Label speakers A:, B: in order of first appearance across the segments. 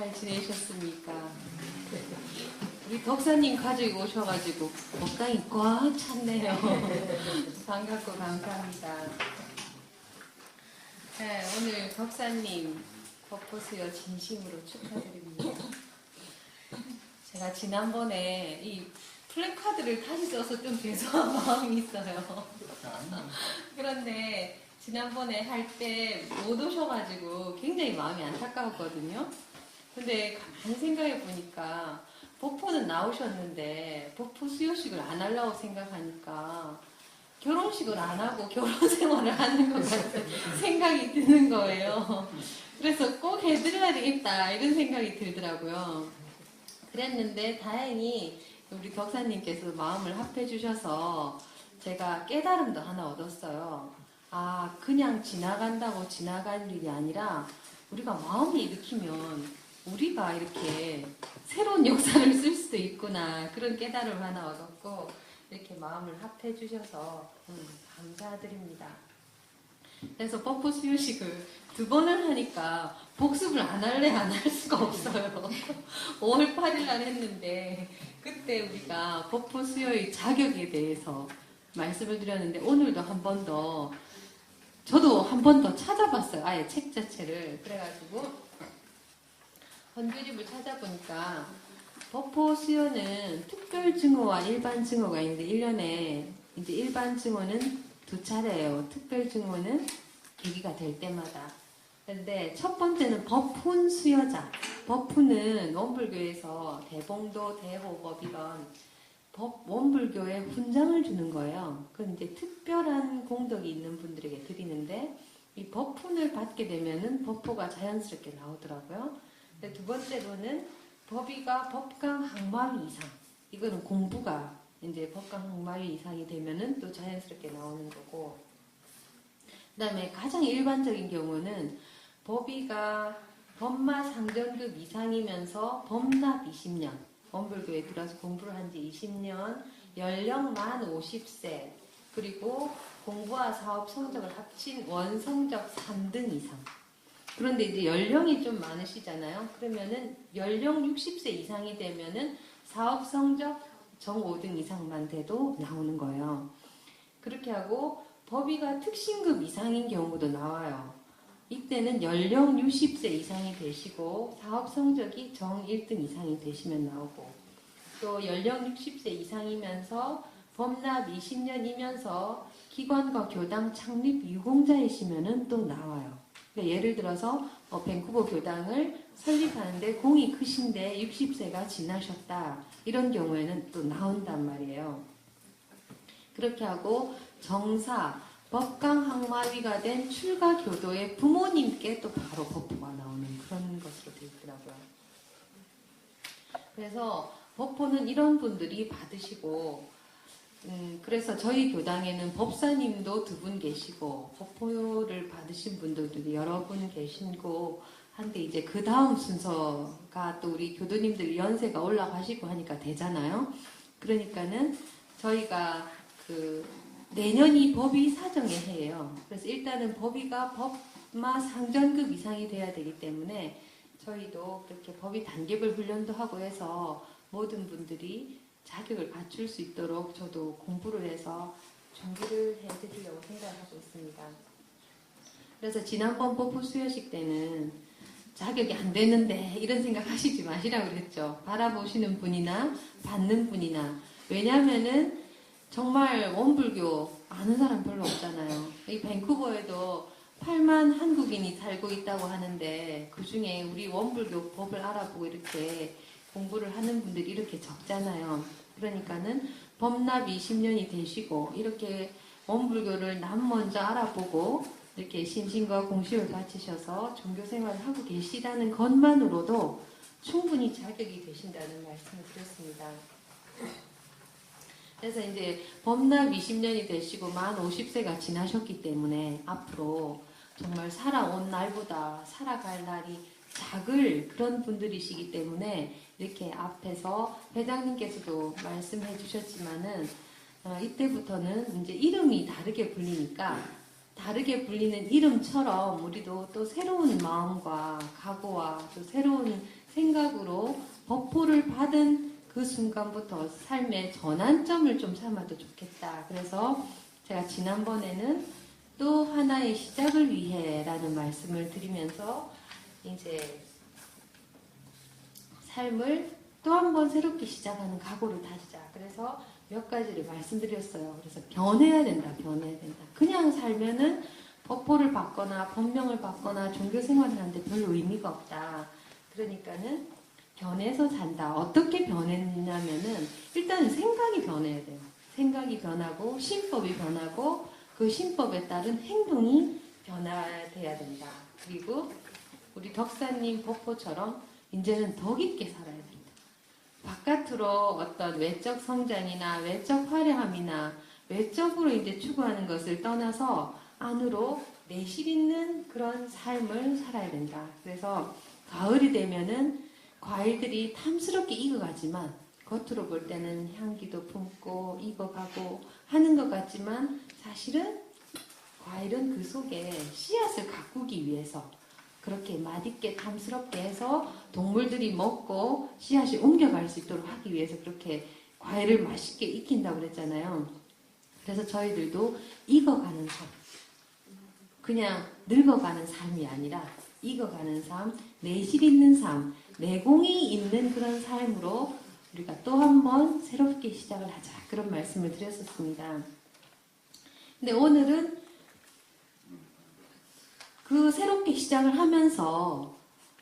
A: 잘 지내셨습니까? 우리 덕사님 가지고 오셔가지고 먹당이 꽉 찼네요. 반갑고 감사합니다. 네, 오늘 덕사님 법포수여 진심으로 축하드립니다. 제가 지난번에 이 플래카드를 다시 써서 좀 죄송한 마음이 있어요. 그런데 지난번에 할 때 못 오셔가지고 굉장히 마음이 안타까웠거든요. 근데 가만히 생각해 보니까 복포는 나오셨는데 복포 수요식을 안 하려고 생각하니까 결혼식을 안 하고 결혼 생활을 하는 것 같은 생각이 드는 거예요. 그래서 꼭 해드려야 되겠다 이런 생각이 들더라고요. 그랬는데 다행히 우리 덕사님께서 마음을 합해 주셔서 제가 깨달음도 하나 얻었어요. 아, 그냥 지나간다고 지나갈 일이 아니라 우리가 마음이 일으키면 우리가 이렇게 새로운 역사를 쓸 수도 있구나. 그런 깨달음을 하나 얻었고, 이렇게 마음을 합해 주셔서 음, 감사드립니다. 그래서 뽀뽀 수요식을 두 번을 하니까 복습을 안 할래 안 할 수가 없어요. 5월 8일 날 했는데 그때 우리가 뽀뽀 수요의 자격에 대해서 말씀을 드렸는데 오늘도 한 번 더 저도 한 번 더 찾아봤어요. 아예 책 자체를 그래가지고 헌규집을 찾아보니까 법포 수요는 특별 증오와 일반 증오가 있는데 1년에 이제 일반 증오는 두 차례예요. 특별 증오는 계기가 될 때마다. 근데 첫 번째는 법훈 수여자. 법훈은 원불교에서 대봉도, 대호법 이런 법 원불교에 훈장을 주는 거예요. 그건 이제 특별한 공덕이 있는 분들에게 드리는데 이 법훈을 받게 되면은 법포가 자연스럽게 나오더라고요. 근데 두 번째로는 법위가 법강 항마위 이상. 이거는 공부가 이제 법강 항마위 이상이 되면은 또 자연스럽게 나오는 거고. 그 다음에 가장 일반적인 경우는 법위가 법마 상전급 이상이면서 법납 20년. 원불교에 들어서 공부를 한 지 20년, 연령 만 50세, 그리고 공부와 사업 성적을 합친 원성적 3등 이상. 그런데 이제 연령이 좀 많으시잖아요. 그러면은 연령 60세 이상이 되면은 사업 성적 정 5등 이상만 돼도 나오는 거예요. 그렇게 하고 법위가 특신급 이상인 경우도 나와요. 이때는 연령 60세 이상이 되시고 사업 성적이 정 1등 이상이 되시면 나오고 또 연령 60세 이상이면서 법납 20년이면서 기관과 교당 창립 유공자이시면은 또 나와요. 그러니까 예를 들어서 어, 밴쿠버 교당을 설립하는데 공이 크신데 60세가 지나셨다 이런 경우에는 또 나온단 말이에요. 그렇게 하고 정사 법강 항마위가 된 출가 교도의 부모님께 또 바로 법포가 나오는 그런 것으로 되어 있더라고요. 그래서 법포는 이런 분들이 받으시고, 음, 그래서 저희 교당에는 법사님도 두 분 계시고, 법포를 받으신 분들도 여러 분 계시고, 한데 이제 그 다음 순서가 또 우리 교도님들 연세가 올라가시고 하니까 되잖아요. 그러니까는 저희가 그 내년이 법위 사정의 해예요. 그래서 일단은 법위가 법마 상전급 이상이 돼야 되기 때문에 저희도 그렇게 법위 단계별 훈련도 하고 해서 모든 분들이 자격을 갖출 수 있도록 저도 공부를 해서 준비를 해드리려고 생각하고 있습니다. 그래서 지난번 법부 수여식 때는 자격이 안 되는데 이런 생각 하시지 마시라고 그랬죠. 바라보시는 분이나 받는 분이나 왜냐하면은 정말 원불교 아는 사람 별로 없잖아요. 이 밴쿠버에도 8만 한국인이 살고 있다고 하는데 그 중에 우리 원불교 법을 알아보고 이렇게 공부를 하는 분들이 이렇게 적잖아요. 그러니까는 법납 20년이 되시고 이렇게 원불교를 남 먼저 알아보고 이렇게 신신과 공식을 바치셔서 종교 생활을 하고 계시다는 것만으로도 충분히 자격이 되신다는 말씀을 드렸습니다. 그래서 이제 법납 20년이 되시고 만 50세가 지나셨기 때문에 앞으로 정말 살아온 날보다 살아갈 날이 작을 그런 분들이시기 때문에 이렇게 앞에서 회장님께서도 말씀해 주셨지만은 어, 이때부터는 이제 이름이 다르게 불리니까 다르게 불리는 이름처럼 우리도 또 새로운 마음과 각오와 또 새로운 시작으로 버포를 받은 그 순간부터 삶의 전환점을 좀 삼아도 좋겠다. 그래서 제가 지난번에는 또 하나의 시작을 위해라는 말씀을 드리면서 이제 삶을 또 한 번 새롭게 시작하는 각오를 다지자. 그래서 몇 가지를 말씀드렸어요. 그래서 변해야 된다, 변해야 된다. 그냥 살면은 법포를 받거나 법명을 받거나 종교 생활을 하는데 별 의미가 없다. 그러니까는 변해서 산다. 어떻게 변했냐면은 일단은 생각이 변해야 돼요. 생각이 변하고 신법이 변하고 그 신법에 따른 행동이 변화돼야 된다. 그리고 우리 덕사님 법포처럼 이제는 더 깊게 살아야 된다. 바깥으로 어떤 외적 성장이나 외적 화려함이나 외적으로 이제 추구하는 것을 떠나서 안으로 내실 있는 그런 삶을 살아야 된다. 그래서 가을이 되면은 과일들이 탐스럽게 익어가지만 겉으로 볼 때는 향기도 품고 익어가고 하는 것 같지만 사실은 과일은 그 속에 씨앗을 가꾸기 위해서 그렇게 맛있게 탐스럽게 해서 동물들이 먹고 씨앗이 옮겨갈 수 있도록 하기 위해서 그렇게 과일을 맛있게 익힌다고 그랬잖아요. 그래서 저희들도 익어가는 삶, 그냥 늙어가는 삶이 아니라 익어가는 삶, 내실 있는 삶, 내공이 있는 그런 삶으로 우리가 또 한 번 새롭게 시작을 하자. 그런 말씀을 드렸었습니다. 근데 오늘은 그 새롭게 시작을 하면서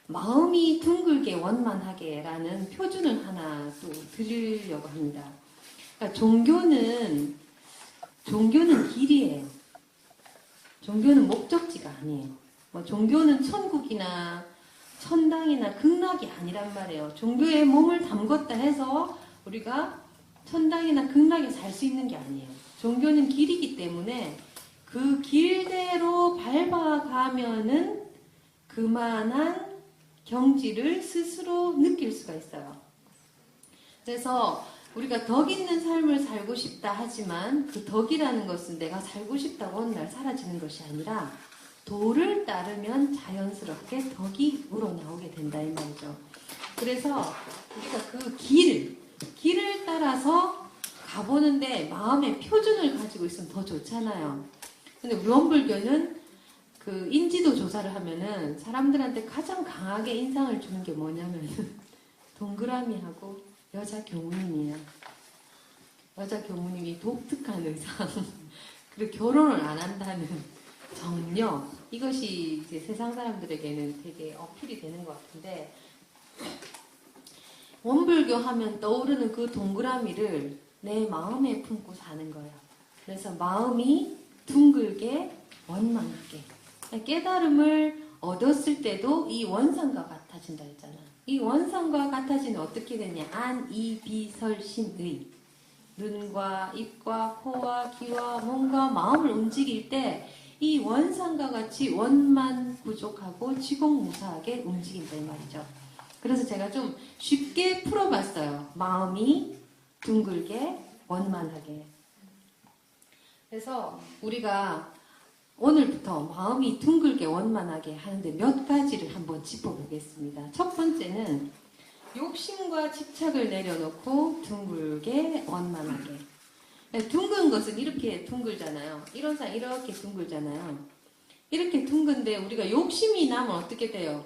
A: 마음이 둥글게 원만하게라는 표준을 하나 또 드리려고 합니다. 그러니까 종교는 종교는 길이에요. 종교는 목적지가 아니에요. 뭐 종교는 천국이나 천당이나 극락이 아니란 말이에요. 종교에 몸을 담궜다 해서 우리가 천당이나 극락에 살 수 있는 게 아니에요. 종교는 길이기 때문에 그 길대로 밟아가면은 그만한 경지를 스스로 느낄 수가 있어요. 그래서 우리가 덕 있는 삶을 살고 싶다 하지만 그 덕이라는 것은 내가 살고 싶다고 어느 날 사라지는 것이 아니라 도를 따르면 자연스럽게 덕이 우러나오게 된다 이 말이죠. 그래서 우리가 그 길, 길을 따라서 가보는데 마음의 표준을 가지고 있으면 더 좋잖아요. 근데 우리 원불교는 그 인지도 조사를 하면은 사람들한테 가장 강하게 인상을 주는 게 뭐냐면은 동그라미하고 여자 교무님이에요. 여자 교무님이 독특한 의상, 그리고 결혼을 안 한다는 정력, 이것이 이제 세상 사람들에게는 되게 어필이 되는 것 같은데, 원불교 하면 떠오르는 그 동그라미를 내 마음에 품고 사는 거예요. 그래서 마음이 둥글게 원만하게 깨달음을 얻었을 때도 이 원상과 같아진다 했잖아. 이 원상과 같아지는 어떻게 되냐? 안, 이, 비, 설, 신, 의. 눈과 입과 코와 귀와 몸과 마음을 움직일 때 이 원상과 같이 원만 부족하고 지공무사하게 움직인다 이 말이죠. 그래서 제가 좀 쉽게 풀어봤어요. 마음이 둥글게 원만하게. 그래서 우리가 오늘부터 마음이 둥글게 원만하게 하는데 몇 가지를 한번 짚어보겠습니다. 첫 번째는 욕심과 집착을 내려놓고 둥글게 원만하게. 둥근 것은 이렇게 둥글잖아요. 이론상 이렇게 둥글잖아요. 이렇게 둥근데 우리가 욕심이 나면 어떻게 돼요?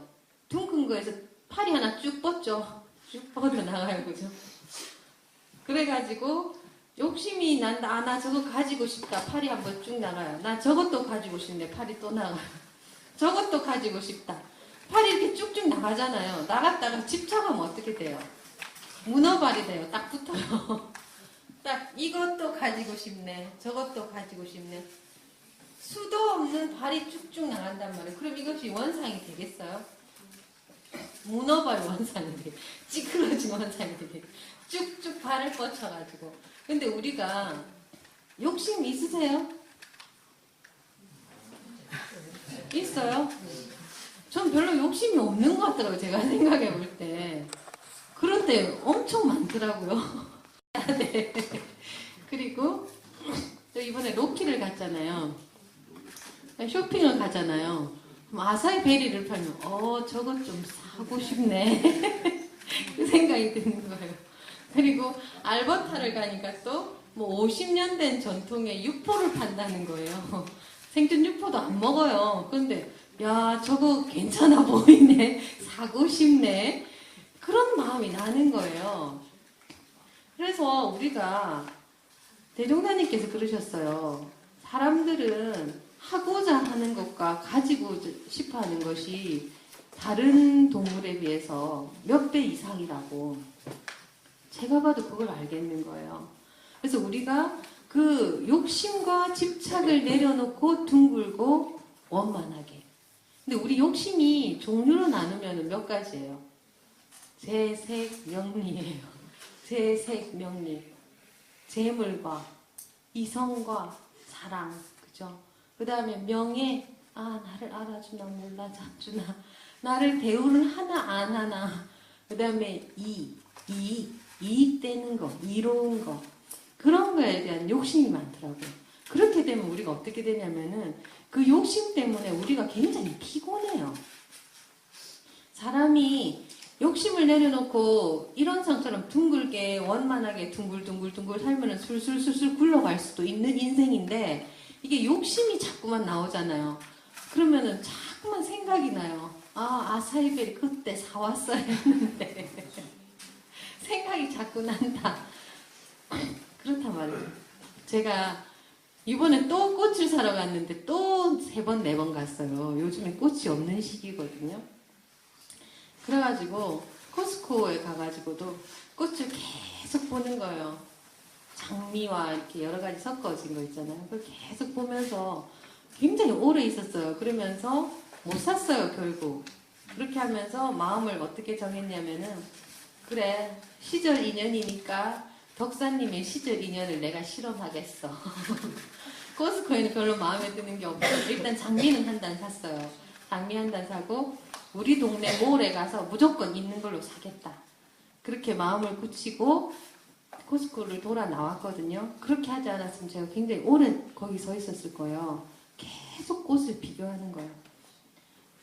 A: 둥근 거에서 팔이 하나 쭉 뻗죠. 쭉 뻗어 나가요, 그죠? 그래가지고 욕심이 난다. 아, 나 저거 가지고 싶다. 팔이 한번 쭉 나가요. 나 저것도 가지고 싶네. 팔이 또 나가요. 저것도 가지고 싶다. 팔이 이렇게 쭉쭉 나가잖아요. 나갔다가 집착하면 어떻게 돼요? 문어발이 돼요. 딱 붙어요. 딱 이것도 가지고 싶네. 저것도 가지고 싶네. 수도 없는 발이 쭉쭉 나간단 말이에요. 그럼 이것이 원상이 되겠어요? 문어발 원상이 돼. 찌그러진 원상이 돼. 쭉쭉 발을 뻗쳐가지고. 근데 우리가 욕심 있으세요? 있어요? 전 별로 욕심이 없는 것 같더라고요. 제가 생각해 볼 때. 그런데 엄청 많더라고요. 네. 그리고 또 이번에 로키를 갔잖아요. 쇼핑을 가잖아요. 아사히 베리를 팔면 어 저것 좀 사고 싶네. 그 생각이 드는 거예요. 그리고 알버타를 가니까 또 뭐 50년 된 전통의 육포를 판다는 거예요. 생존 육포도 안 먹어요. 근데 야 저거 괜찮아 보이네. 사고 싶네. 그런 마음이 나는 거예요. 그래서 우리가 대종사님께서 그러셨어요. 사람들은 하고자 하는 것과 가지고 싶어 하는 것이 다른 동물에 비해서 몇 배 이상이라고. 제가 봐도 그걸 알겠는 거예요. 그래서 우리가 그 욕심과 집착을 내려놓고 둥글고 원만하게. 근데 우리 욕심이 종류로 나누면 몇 가지예요? 재색 명리예요. 재색 명리. 재물과 이성과 사랑. 그죠? 그 다음에 명예. 아, 나를 알아주나 몰라주나. 나를 대우를 하나 안 하나. 그 다음에 이, 이, 이익되는 거, 이로운 거. 그런 거에 대한 욕심이 많더라고요. 그렇게 되면 우리가 어떻게 되냐면은 그 욕심 때문에 우리가 굉장히 피곤해요. 사람이 욕심을 내려놓고 일원상처럼 둥글게 원만하게 둥글둥글둥글 살면은 술술술술 굴러갈 수도 있는 인생인데 이게 욕심이 자꾸만 나오잖아요. 그러면은 자꾸만 생각이 나요. 아, 아사이베리 그때 사왔어야 했는데. 생각이 자꾸 난다. 그렇단 말이에요. 제가 이번에 또 꽃을 사러 갔는데 또 세 번, 네 번 갔어요. 요즘에 꽃이 없는 시기거든요. 그래가지고 코스코에 가가지고도 꽃을 계속 보는 거예요. 장미와 이렇게 여러 가지 섞어진 거 있잖아요. 그걸 계속 보면서 굉장히 오래 있었어요. 그러면서 못 샀어요, 결국. 그렇게 하면서 마음을 어떻게 정했냐면은, 그래, 시절 인연이니까 덕사님의 시절 인연을 내가 실험하겠어. 코스코에는 별로 마음에 드는 게 없어요. 일단 장미는 한 단 샀어요. 장미 한 단 사고, 우리 동네 몰에 가서 무조건 있는 걸로 사겠다. 그렇게 마음을 굳히고 코스코를 돌아 나왔거든요. 그렇게 하지 않았으면 제가 굉장히 오래 거기 서 있었을 거예요. 계속 꽃을 비교하는 거예요.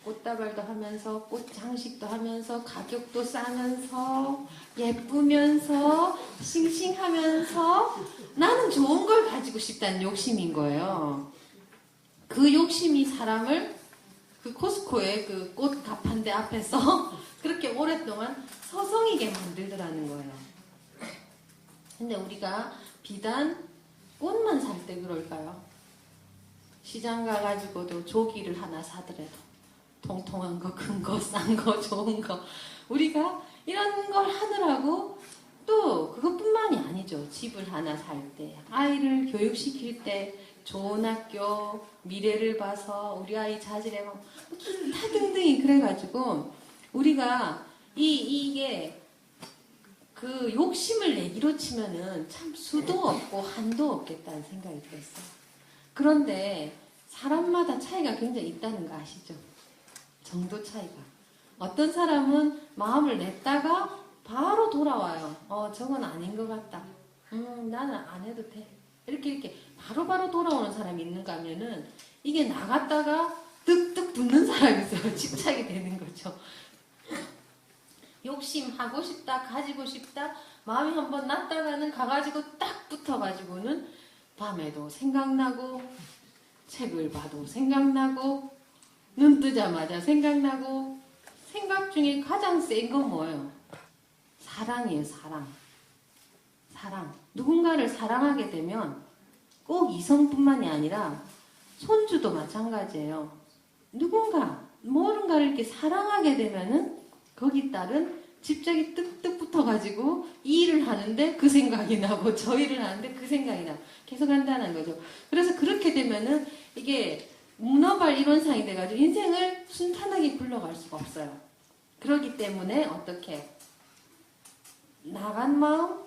A: 꽃다발도 하면서 꽃 장식도 하면서 가격도 싸면서 예쁘면서 싱싱하면서 나는 좋은 걸 가지고 싶다는 욕심인 거예요. 그 욕심이 사람을 그 코스코의 그 꽃 가판대 앞에서 그렇게 오랫동안 서성이게 만들더라는 거예요. 근데 우리가 비단 꽃만 살 때 그럴까요? 시장 가가지고도 조기를 하나 사더라도 통통한 거, 큰 거, 싼 거, 좋은 거. 우리가 이런 걸 하느라고 또 그것뿐만이 아니죠. 집을 하나 살 때, 아이를 교육시킬 때, 좋은 학교, 미래를 봐서 우리 아이 자질에 막 기타 등등이 그래가지고 우리가 이 이게 그 욕심을 내기로 치면은 참 수도 없고 한도 없겠다는 생각이 들었어요. 그런데 사람마다 차이가 굉장히 있다는 거 아시죠? 정도 차이가. 어떤 사람은 마음을 냈다가 바로 돌아와요. 어, 저건 아닌 것 같다. 음, 나는 안 해도 돼. 이렇게 이렇게 바로 바로 돌아오는 사람이 있는가 하면은 이게 나갔다가 뜩뜩 붙는 사람이 있어요. 집착이 되는 거죠. 욕심하고 싶다, 가지고 싶다, 마음이 한번 났다가는 가가지고 딱 붙어가지고는 밤에도 생각나고, 책을 봐도 생각나고, 눈 뜨자마자 생각나고, 생각 중에 가장 센 건 뭐예요? 사랑이에요, 사랑. 사랑. 누군가를 사랑하게 되면 꼭 이성뿐만이 아니라 손주도 마찬가지예요. 누군가, 무언가를 이렇게 사랑하게 되면은 거기 따른 집착이 뜩뜩 붙어가지고 이 일을 하는데 그 생각이 나고 저 일을 하는데 그 생각이 나고 계속 한다는 거죠. 그래서 그렇게 되면은 이게 문어발 이론상이 돼가지고 인생을 순탄하게 굴러갈 수가 없어요. 그렇기 때문에 어떻게 나간 마음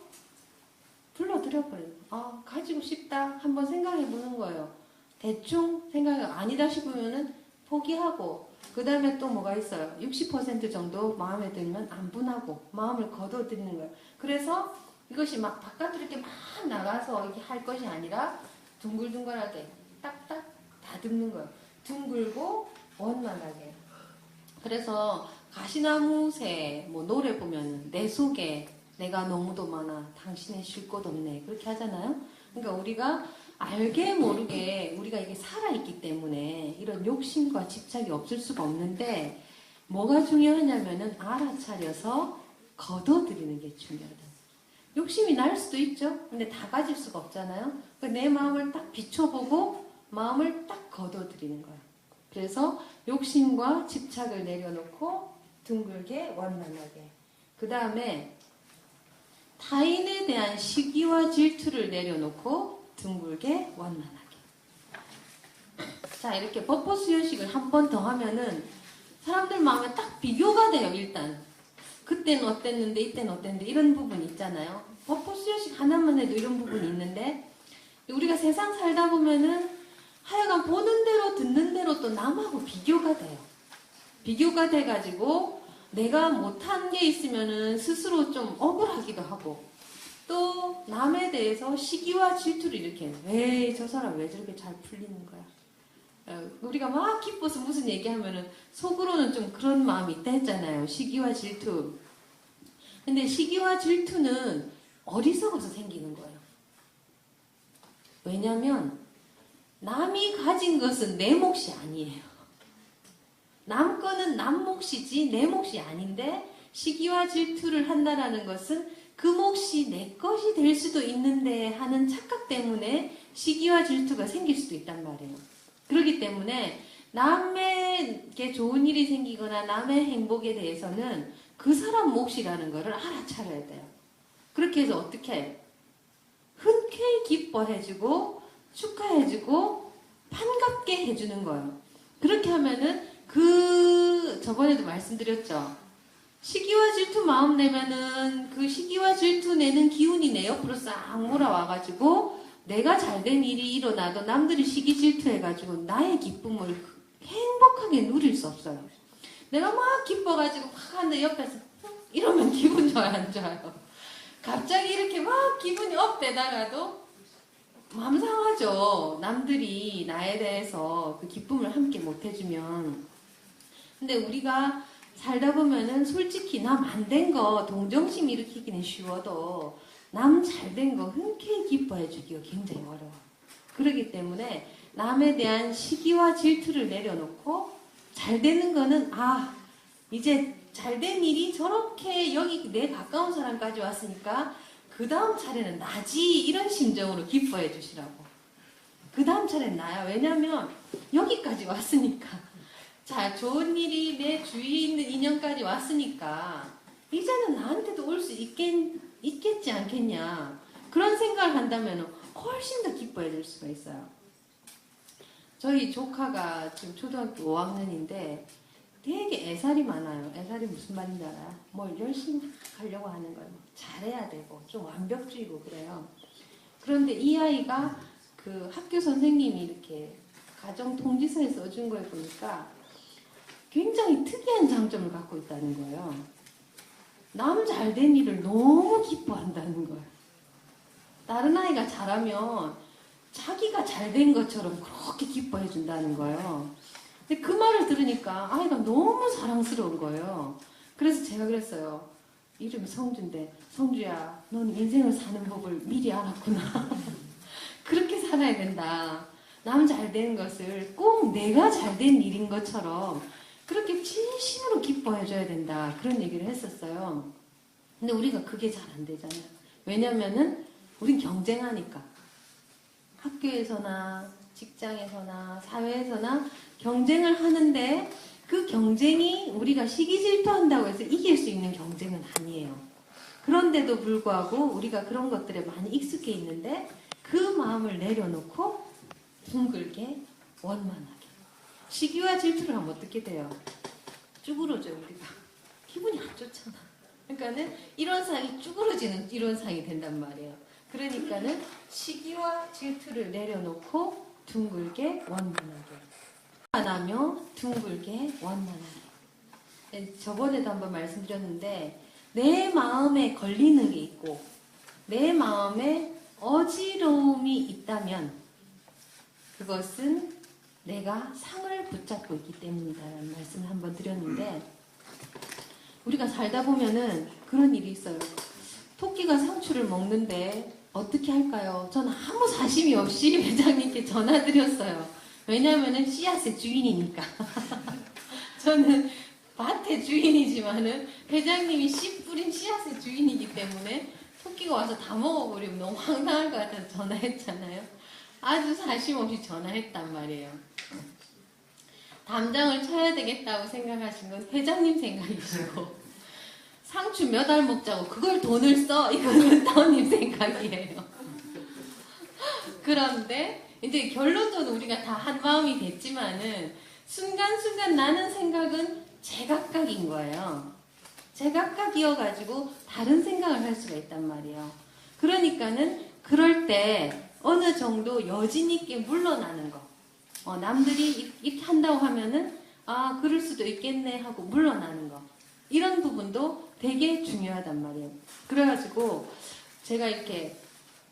A: 불러들여버려요. 아 가지고 싶다 한번 생각해 보는 거예요. 대충 생각이 아니다 싶으면은 포기하고 그 다음에 또 뭐가 있어요? 60% 정도 마음에 들면 안 분하고 마음을 거둬들이는 거예요. 그래서 이것이 막 바깥으로 이렇게 막 나가서 이렇게 할 것이 아니라 둥글둥글하게 딱딱 다 듬는 거예요. 둥글고 원만하게. 그래서 가시나무새 뭐 노래 보면 내 속에 내가 너무도 많아 당신의 쉴 곳 없네 그렇게 하잖아요. 그러니까 우리가 알게 모르게 우리가 이게 살아있기 때문에 이런 욕심과 집착이 없을 수가 없는데 뭐가 중요하냐면은 알아차려서 걷어들이는 게 중요하다. 욕심이 날 수도 있죠. 근데 다 가질 수가 없잖아요. 그러니까 내 마음을 딱 비춰보고 마음을 딱 걷어들이는 거야. 그래서 욕심과 집착을 내려놓고 둥글게 원만하게. 그 다음에 타인에 대한 시기와 질투를 내려놓고 둥글게 원만하게. 자, 이렇게 버퍼스 요식을 한 번 더 하면은 사람들 마음에 딱 비교가 돼요, 일단. 그때는 어땠는데, 이때는 어땠는데, 이런 부분이 있잖아요. 버퍼스 요식 하나만 해도 이런 부분이 있는데, 우리가 세상 살다 보면은 하여간 보는 대로 듣는 대로 또 남하고 비교가 돼요. 비교가 돼가지고 내가 못한 게 있으면은 스스로 좀 억울하기도 하고 또 남에 대해서 시기와 질투를 일으켜요. 왜저 사람 왜 저렇게 잘 풀리는 거야? 어, 우리가 막 기뻐서 무슨 얘기하면은 속으로는 좀 그런 마음이 있다 했잖아요. 시기와 질투. 근데 시기와 질투는 어리석어서 생기는 거예요. 왜냐면 남이 가진 것은 내 몫이 아니에요. 남 거는 남 몫이지 내 몫이 아닌데 시기와 질투를 한다라는 것은 그 몫이 내 것이 될 수도 있는데 하는 착각 때문에 시기와 질투가 생길 수도 있단 말이에요. 그렇기 때문에 남에게 좋은 일이 생기거나 남의 행복에 대해서는 그 사람 몫이라는 것을 알아차려야 돼요. 그렇게 해서 어떻게 해요? 흔쾌히 기뻐해주고 축하해주고 반갑게 해주는 거예요. 그렇게 하면은 그 저번에도 말씀드렸죠. 시기와 질투 마음 내면은 그 시기와 질투 내는 기운이 내 옆으로 싹 몰아와가지고 내가 잘 된 일이 일어나도 남들이 시기 질투해가지고 나의 기쁨을 행복하게 누릴 수 없어요. 내가 막 기뻐가지고 막 하는데 옆에서 이러면 기분 좋아요 안 좋아요? 갑자기 이렇게 막 기분이 업되다가도 마음 상하죠. 남들이 나에 대해서 그 기쁨을 함께 못 해주면. 근데 우리가 살다 보면은 솔직히 남 안 된 거 동정심 일으키기는 쉬워도 남 잘 된 거 흔쾌히 기뻐해 주기가 굉장히 어려워. 그렇기 때문에 남에 대한 시기와 질투를 내려놓고 잘 되는 거는 아 이제 잘 된 일이 저렇게 여기 내 가까운 사람까지 왔으니까 그 다음 차례는 나지 이런 심정으로 기뻐해 주시라고. 그 다음 차례는 나야. 왜냐면 여기까지 왔으니까. 자, 좋은 일이 내 주위에 있는 인연까지 왔으니까 이제는 나한테도 올 수 있겠, 있겠지 않겠냐. 그런 생각을 한다면 훨씬 더 기뻐해 줄 수가 있어요. 저희 조카가 지금 초등학교 5학년인데 되게 애살이 많아요. 애살이 무슨 말인지 알아요? 뭘 열심히 하려고 하는 거예요. 잘해야 되고 좀 완벽주의고 그래요. 그런데 이 아이가 그 학교 선생님이 이렇게 가정 통지서에 써준 걸 보니까 굉장히 특이한 장점을 갖고 있다는 거예요. 남 잘 된 일을 너무 기뻐한다는 거예요. 다른 아이가 잘하면 자기가 잘 된 것처럼 그렇게 기뻐해 준다는 거예요. 근데 그 말을 들으니까 아이가 너무 사랑스러운 거예요. 그래서 제가 그랬어요. 이름이 성주인데, 성주야, 넌 인생을 사는 법을 미리 알았구나. 그렇게 살아야 된다. 남잘된 것을 꼭 내가 잘 된 일인 것처럼 그렇게 진심으로 기뻐해줘야 된다. 그런 얘기를 했었어요. 근데 우리가 그게 잘 안 되잖아요. 왜냐면은 우린 경쟁하니까. 학교에서나 직장에서나 사회에서나 경쟁을 하는데 그 경쟁이 우리가 시기 질투한다고 해서 이길 수 있는 경쟁은 아니에요. 그런데도 불구하고 우리가 그런 것들에 많이 익숙해 있는데 그 마음을 내려놓고 둥글게 원만하게 시기와 질투를 하면 어떻게 돼요? 쭈그러져 우리가 기분이 안 좋잖아. 그러니까는 이런 상이 쭈그러지는 이런 상이 된단 말이에요. 그러니까는 시기와 질투를 내려놓고 둥글게 원만하게 하나며 둥글게 원만하게 네, 저번에도 한번 말씀드렸는데 내 마음에 걸리는 게 있고 내 마음에 어지러움이 있다면 그것은 내가 상을 붙잡고 있기 때문이다라는 말씀을 한번 드렸는데 우리가 살다 보면은 그런 일이 있어요. 토끼가 상추를 먹는데 어떻게 할까요? 저는 아무 사심이 없이 회장님께 전화드렸어요. 왜냐하면은 씨앗의 주인이니까. 저는 밭의 주인이지만은 회장님이 씨 뿌린 씨앗의 주인이기 때문에 토끼가 와서 다 먹어버리면 너무 황당할 것 같아서 전화했잖아요. 아주 사심 없이 전화했단 말이에요. 담장을 쳐야 되겠다고 생각하신 건 회장님 생각이시고 상추 몇 알 먹자고 그걸 돈을 써 이거는 떠님 생각이에요. 그런데 이제 결론적으로 우리가 다 한 마음이 됐지만은 순간순간 나는 생각은 제각각인 거예요. 제각각이어가지고 다른 생각을 할 수가 있단 말이에요. 그러니까는 그럴 때 어느 정도 여진 있게 물러나는 거. 어, 남들이 이렇게 한다고 하면은 아 그럴 수도 있겠네 하고 물러나는 거. 이런 부분도 되게 중요하단 말이에요. 그래가지고 제가 이렇게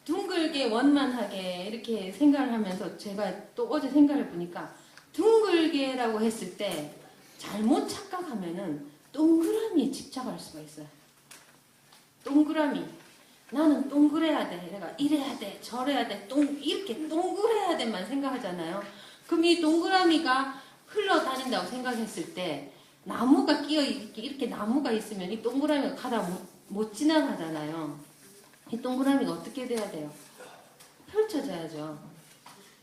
A: 둥글게 원만하게 이렇게 생각을 하면서 제가 또 어제 생각을 해보니까 둥글게라고 했을 때 잘못 착각하면은 동그라미에 집착할 수가 있어요. 동그라미. 나는 동그래야 돼. 내가 이래야 돼. 저래야 돼. 동, 이렇게 동그래야 돼만 생각하잖아요. 그럼 이 동그라미가 흘러다닌다고 생각했을 때 나무가 끼어 이렇게, 이렇게 나무가 있으면 이 동그라미가 가다 못, 못 지나가잖아요. 이 동그라미가 어떻게 돼야 돼요? 펼쳐져야죠.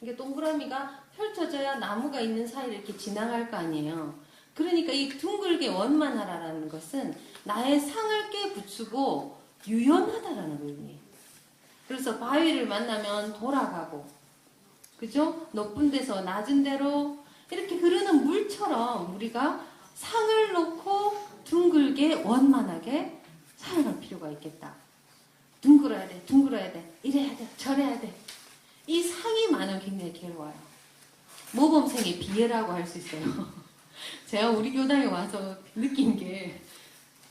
A: 이게 동그라미가 펼쳐져야 나무가 있는 사이를 이렇게 지나갈 거 아니에요. 그러니까 이 둥글게 원만 하라는 것은 나의 상을 깨붙이고 유연하다라는 의미예요. 그래서 바위를 만나면 돌아가고, 그죠? 높은 데서 낮은 데로 이렇게 흐르는 물처럼 우리가 상을 놓고 둥글게 원만하게 사용할 필요가 있겠다. 둥글어야 돼, 둥글어야 돼, 이래야 돼, 저래야 돼. 이 상이 많으면 굉장히 괴로워요. 모범생의 비애라고 할 수 있어요. 제가 우리 교당에 와서 느낀 게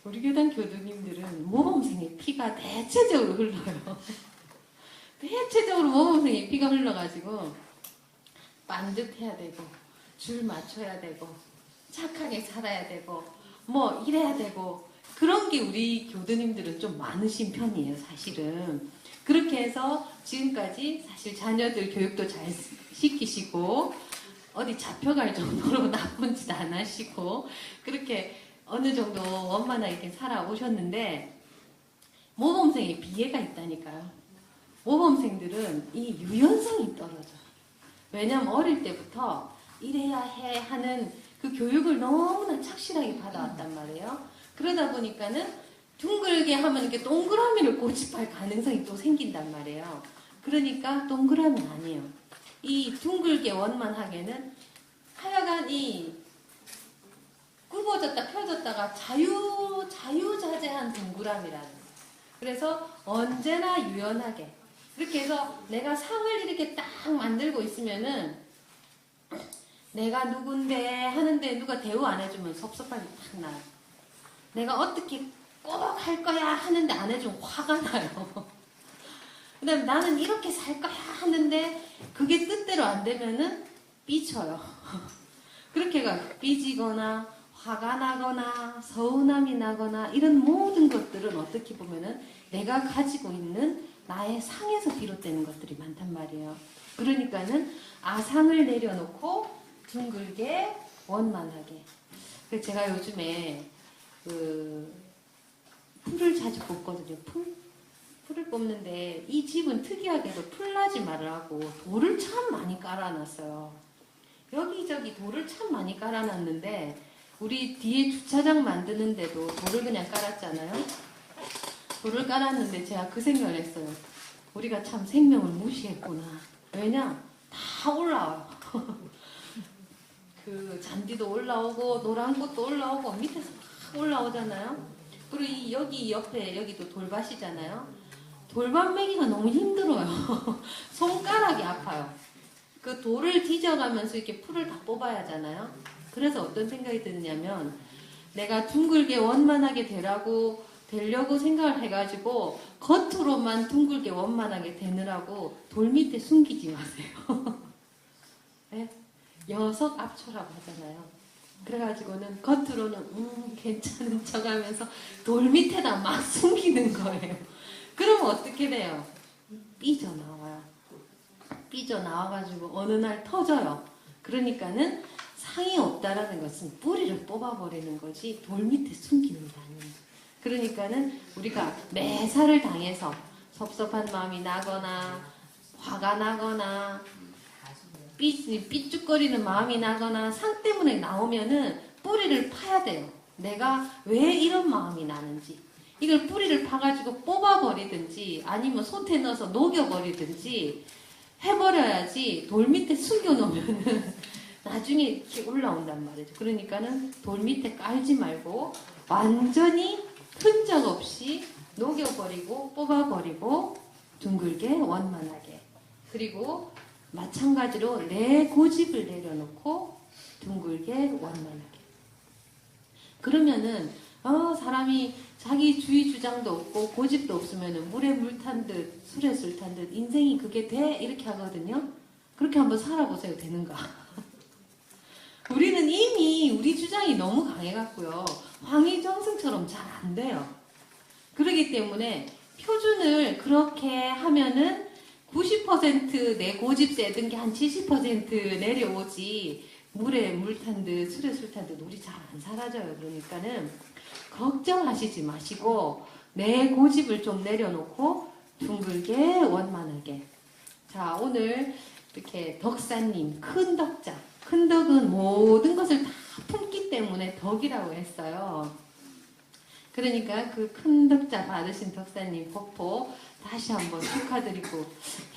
A: 우리 교당 교수님들은 모범생의 피가 대체적으로 흘러요. 대체적으로 모범생의 피가 흘러가지고 반듯해야 되고 줄 맞춰야 되고 착하게 살아야 되고 뭐 이래야 되고 그런 게 우리 교수님들은 좀 많으신 편이에요 사실은 그렇게 해서 지금까지 사실 자녀들 교육도 잘 시키시고 어디 잡혀갈 정도로 나쁜 짓 안 하시고 그렇게 어느 정도 원만하게 살아오셨는데 모범생의 비애가 있다니까요. 모범생들은 이 유연성이 떨어져요. 왜냐면 어릴 때부터 이래야 해 하는 그 교육을 너무나 착실하게 받아왔단 말이에요. 그러다 보니까는 둥글게 하면 이렇게 동그라미를 고집할 가능성이 또 생긴단 말이에요. 그러니까 동그라미 아니에요. 이 둥글게 원만 하게는 하여간 이 굽어졌다 펴졌다가 자유 자유자재한 동그라미라는. 그래서 언제나 유연하게 이렇게 해서 내가 상을 이렇게 딱 만들고 있으면은 내가 누군데 하는데 누가 대우 안 해주면 섭섭함이 팍 나요. 내가 어떻게 꼭 할 거야 하는데 안 해주면 화가 나요. 그 다음에 나는 이렇게 살 거야 하는데 그게 뜻대로 안 되면은 삐쳐요. 그렇게가 삐지거나 화가 나거나 서운함이 나거나 이런 모든 것들은 어떻게 보면은 내가 가지고 있는 나의 상에서 비롯되는 것들이 많단 말이에요. 그러니까는 아상을 내려놓고 둥글게 원만하게. 그래서 제가 요즘에 그 풀을 자주 뽑거든요. 풀? 풀을 뽑는데 이 집은 특이하게도 풀나지 말라고 돌을 참 많이 깔아놨어요. 여기저기 돌을 참 많이 깔아놨는데 우리 뒤에 주차장 만드는데도 돌을 그냥 깔았잖아요. 돌을 깔았는데 제가 그 생각을 했어요. 우리가 참 생명을 무시했구나. 왜냐? 다 올라와요. 그 잔디도 올라오고 노란 꽃도 올라오고 밑에서 막 올라오잖아요. 그리고 이 여기 옆에 여기도 돌밭이잖아요. 돌밭 매기가 너무 힘들어요. 손가락이 아파요. 그 돌을 뒤져가면서 이렇게 풀을 다 뽑아야 하잖아요. 그래서 어떤 생각이 드냐면 내가 둥글게 원만하게 되라고 되려고 생각을 해가지고 겉으로만 둥글게 원만하게 되느라고 돌 밑에 숨기지 마세요. 네? 여석 압초라고 하잖아요. 그래가지고는 겉으로는 음 괜찮은 척하면서 돌 밑에다 막 숨기는 거예요. 그러면 어떻게 돼요? 삐져 나와요. 삐져 나와가지고 어느 날 터져요. 그러니까는 상이 없다라는 것은 뿌리를 뽑아버리는 거지 돌 밑에 숨기는 게 아니에요. 그러니까는 우리가 매사를 당해서 섭섭한 마음이 나거나 화가 나거나 삐, 삐죽거리는 마음이 나거나 상 때문에 나오면은 뿌리를 파야 돼요. 내가 왜 이런 마음이 나는지. 이걸 뿌리를 파가지고 뽑아버리든지 아니면 솥에 넣어서 녹여버리든지 해버려야지 돌 밑에 숨겨놓으면은 나중에 이렇게 올라온단 말이죠. 그러니까는 돌 밑에 깔지 말고 완전히 흔적 없이 녹여버리고 뽑아버리고 둥글게 원만하게 그리고 마찬가지로 내 고집을 내려놓고 둥글게 원만하게 그러면은 어, 사람이 자기 주의 주장도 없고 고집도 없으면은 물에 물 탄 듯 술에 술 탄 듯 인생이 그게 돼 이렇게 하거든요. 그렇게 한번 살아보세요. 되는가? 우리는 이미 우리 주장이 너무 강해갖고요. 황희정승처럼 잘 안 돼요. 그러기 때문에 표준을 그렇게 하면은 90%내 고집 세 든 게 한 70% 내려오지 물에 물 탄 듯 술에 술 탄 듯 우리 잘 안 사라져요. 그러니까는 걱정하시지 마시고 내 고집을 좀 내려놓고 둥글게 원만하게 자 오늘 이렇게 덕사님 큰 덕자 큰 덕은 모든 것을 다 품기 때문에 덕이라고 했어요. 그러니까 그 큰 덕자 받으신 덕사님 포포 다시 한번 축하드리고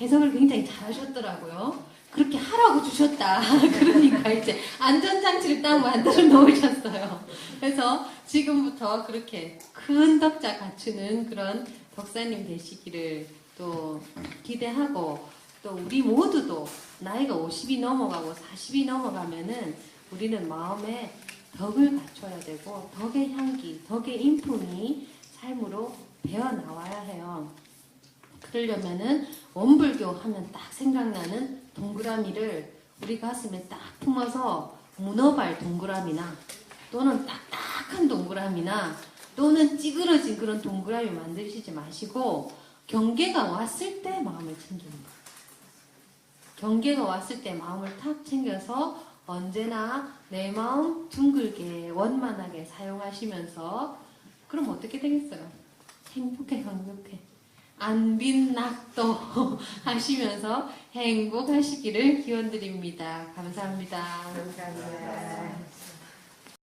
A: 해석을 굉장히 잘하셨더라고요. 그렇게 하라고 주셨다. 그러니까 이제 안전장치를 딱 만들어 놓으셨어요. 그래서 지금부터 그렇게 큰 덕자 갖추는 그런 덕사님 되시기를 또 기대하고 또 우리 모두도 나이가 50이 넘어가고 40이 넘어가면은 우리는 마음에 덕을 갖춰야 되고 덕의 향기, 덕의 인품이 삶으로 배어 나와야 해요. 그러려면은 원불교 하면 딱 생각나는 동그라미를 우리 가슴에 딱 품어서 문어발 동그라미나 또는 딱딱한 동그라미나 또는 찌그러진 그런 동그라미 만드시지 마시고 경계가 왔을 때 마음을 거예요. 경계가 왔을 때 마음을 탁 챙겨서 언제나 내 마음 둥글게 원만하게 사용하시면서 그럼 어떻게 되겠어요? 행복해 행복해 안빈낙도 하시면서 행복하시기를 기원드립니다. 감사합니다.
B: 감사합니다.